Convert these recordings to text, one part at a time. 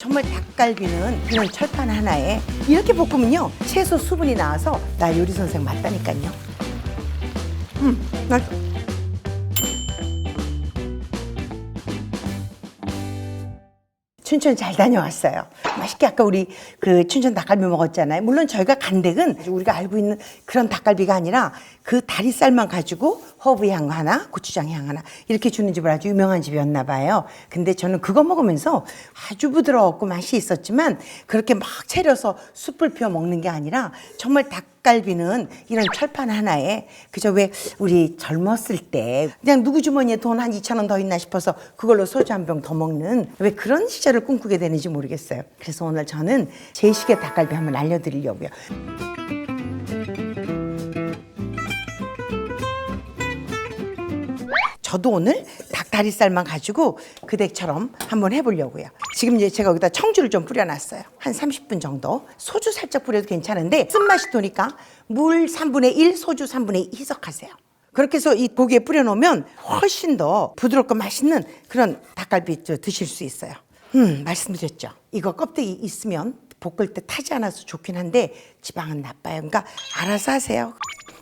정말 닭갈비는 그냥 철판 하나에 이렇게 볶으면요 채소 수분이 나와서 나 요리 선생 맞다니까요. 음, 맛. 춘천 잘 다녀왔어요. 맛있게 아까 우리 그 춘천 닭갈비 먹었잖아요. 물론 저희가 간댁은 우리가 알고 있는 그런 닭갈비가 아니라 그 다리살만 가지고 허브 향 하나, 고추장 향 하나 이렇게 주는 집을 아주 유명한 집이었나 봐요. 근데 저는 그거 먹으면서 아주 부드러웠고 맛이 있었지만 그렇게 막 차려서 숯불 피워 먹는 게 아니라 정말 닭 갈비는 이런 철판 하나에 그저 왜 우리 젊었을 때 그냥 누구 주머니에 돈 한 2천 원 더 있나 싶어서 그걸로 소주 한 병 더 먹는 왜 그런 시절을 꿈꾸게 되는지 모르겠어요. 그래서 오늘 저는 제식의 닭갈비 한번 알려드리려고요. 저도 오늘 닭다리살만 가지고 그댁처럼 한번 해보려고요. 지금 이제 제가 여기다 청주를 좀 뿌려놨어요. 한 30분 정도. 소주 살짝 뿌려도 괜찮은데 쓴맛이 도니까 물 3분의 1, 소주 3분의 2 희석하세요. 그렇게 해서 이 고기에 뿌려놓으면 훨씬 더 부드럽고 맛있는 그런 닭갈비 저 드실 수 있어요. 음, 말씀드렸죠. 이거 껍데기 있으면 볶을 때 타지 않아서 좋긴 한데 지방은 나빠요. 그러니까 알아서 하세요.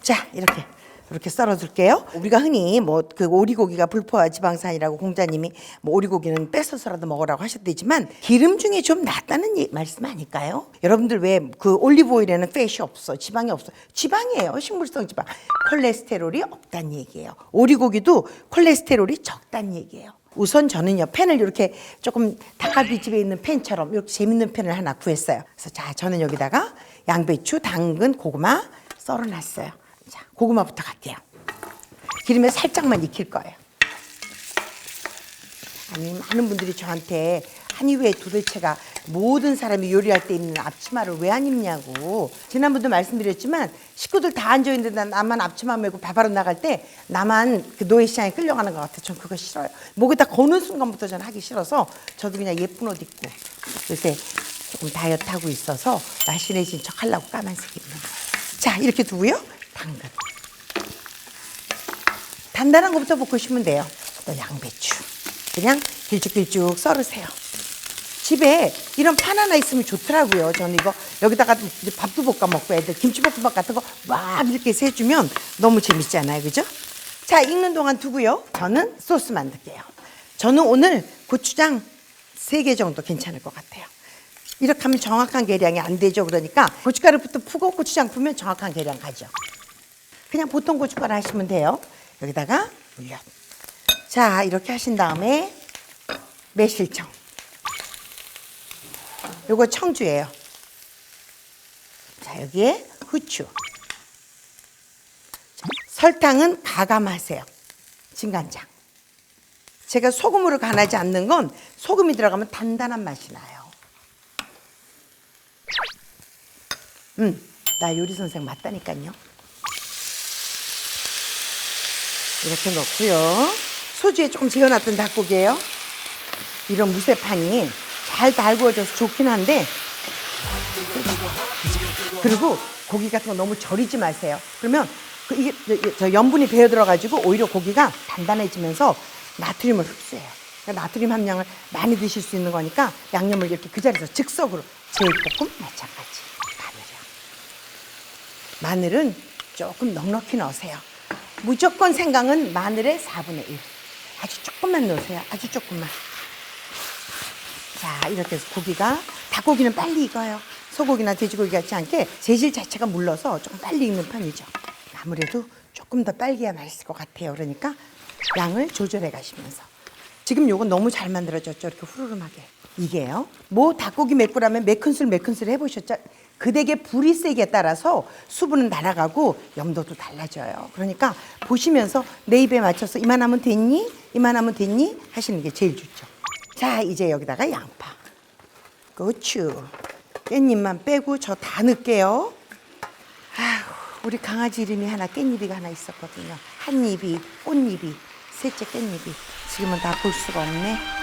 자, 이렇게 이렇게 썰어줄게요. 우리가 흔히 뭐 그 오리고기가 불포화 지방산이라고 공자님이 뭐 오리고기는 뺏어서라도 먹으라고 하셨대지만 기름 중에 좀 낫다는 이- 말씀 아닐까요? 여러분들 왜 그 올리브 오일에는 팻이 없어, 지방이 없어, 지방이에요. 식물성 지방, 콜레스테롤이 없다는 얘기예요. 오리고기도 콜레스테롤이 적다는 얘기예요. 우선 저는요 팬을 이렇게 조금 닭갈비 집에 있는 팬처럼 이렇게 재밌는 팬을 하나 구했어요. 그래서 자 저는 여기다가 양배추, 당근, 고구마 썰어놨어요. 자 고구마부터 갈게요. 기름에 살짝만 익힐 거예요. 아니 많은 분들이 저한테 왜 도대체가 모든 사람이 요리할 때 입는 앞치마를 왜 안 입냐고 지난번도 말씀드렸지만 식구들 다 앉아 있는데 나- 나만 앞치마 메고 밥하러 나갈 때 나만 그 노예시장에 끌려가는 것 같아. 전 그거 싫어요. 목에다 거는 순간부터 전 하기 싫어서 저도 그냥 예쁜 옷 입고 요새 조금 다이어트 하고 있어서 날씬해진 척 하려고 까만색 입는 거예요. 자 이렇게 두고요. 당근. 단단한 것부터 볶으시면 돼요. 또 양배추. 그냥 길쭉길쭉 썰으세요. 집에 이런 판 하나 있으면 좋더라고요. 저는 이거 여기다가 밥도 볶아 먹고 애들 김치볶음밥 같은 거 막 이렇게 해주면 너무 재밌잖아요. 그죠? 자, 익는 동안 두고요. 저는 소스 만들게요. 저는 오늘 고추장 세개 정도 괜찮을 것 같아요. 이렇게 하면 정확한 계량이 안 되죠. 그러니까 고춧가루부터 푸고 고추장 푸면 정확한 계량 가죠. 그냥 보통 고춧가루 하시면 돼요. 여기다가 물엿. 자, 이렇게 하신 다음에 매실청. 요거 청주예요. 자, 여기에 후추. 자, 설탕은 가감하세요. 진간장. 제가 소금으로 간하지 않는 건 소금이 들어가면 단단한 맛이 나요. 음, 나 요리 선생 맞다니까요. 이렇게 넣고요. 소주에 조금 재워놨던 닭고기예요. 이런 무쇠판이 잘 달구어져서 좋긴 한데 그리고 고기 같은 거 너무 절이지 마세요. 그러면 그 이게 저- 저 염분이 배어 들어가지고 오히려 고기가 단단해지면서 나트륨을 흡수해요. 그러니까 나트륨 함량을 많이 드실 수 있는 거니까 양념을 이렇게 그 자리에서 즉석으로 제육볶음 마찬가지 마늘이요. 마늘은 조금 넉넉히 넣으세요. 무조건 생강은 마늘의 4분의 1. 아주 조금만 넣으세요. 아주 조금만. 자, 이렇게 해서 고기가, 닭고기는 빨리 익어요. 소고기나 돼지고기 같지 않게 재질 자체가 물러서 조금 빨리 익는 편이죠. 아무래도 조금 더 빨개야 맛있을 것 같아요. 그러니까 양을 조절해 가시면서. 지금 요건 너무 잘 만들어졌죠. 이렇게 후루름하게. 이게요. 뭐 닭고기 맵고라면 몇 큰술 몇 큰술 해보셨죠? 그 댁의 불이 세기에 따라서 수분은 날아가고 염도도 달라져요. 그러니까 보시면서 내 입에 맞춰서 이만하면 됐니? 이만하면 됐니? 하시는 게 제일 좋죠. 자, 이제 여기다가 양파, 고추, 깻잎만 빼고 저 다 넣을게요. 아휴, 우리 강아지 이름이 하나 깻잎이가 하나 있었거든요. 한 입이, 꽃잎이, 셋째 깻잎이. 지금은 다 볼 수가 없네.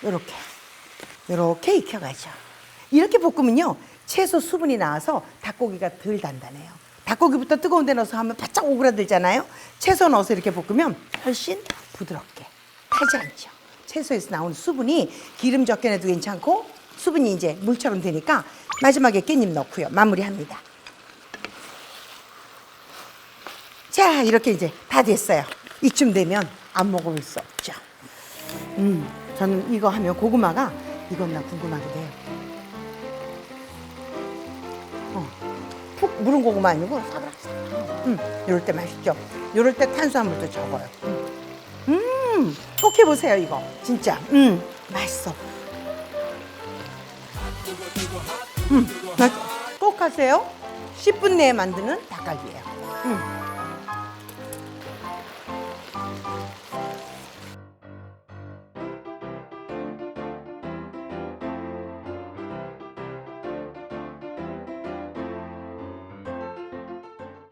자, 요렇게. 요렇게 익혀가죠. 이렇게 볶으면요. 채소 수분이 나와서 닭고기가 덜 단단해요. 닭고기부터 뜨거운 데 넣어서 하면 바짝 오그라들잖아요. 채소 넣어서 이렇게 볶으면 훨씬 부드럽게 타지 않죠. 채소에서 나오는 수분이 기름 적게 내도 괜찮고 수분이 이제 물처럼 되니까 마지막에 깻잎 넣고요. 마무리합니다. 자, 이렇게 이제 다 됐어요. 이쯤 되면 안 먹어볼 수 없죠. 음, 저는 이거 하면 고구마가 익었나 궁금하기도 해요. 어, 푹 무른 고구마 아니고 사각사각. 음, 이럴 때 맛있죠. 이럴 때 탄수화물도 적어요. 음, 음, 꼭 해보세요 이거. 진짜. 음, 맛있어. 음, 맛. 꼭 하세요. 10분 내에 만드는 닭갈비예요. 음.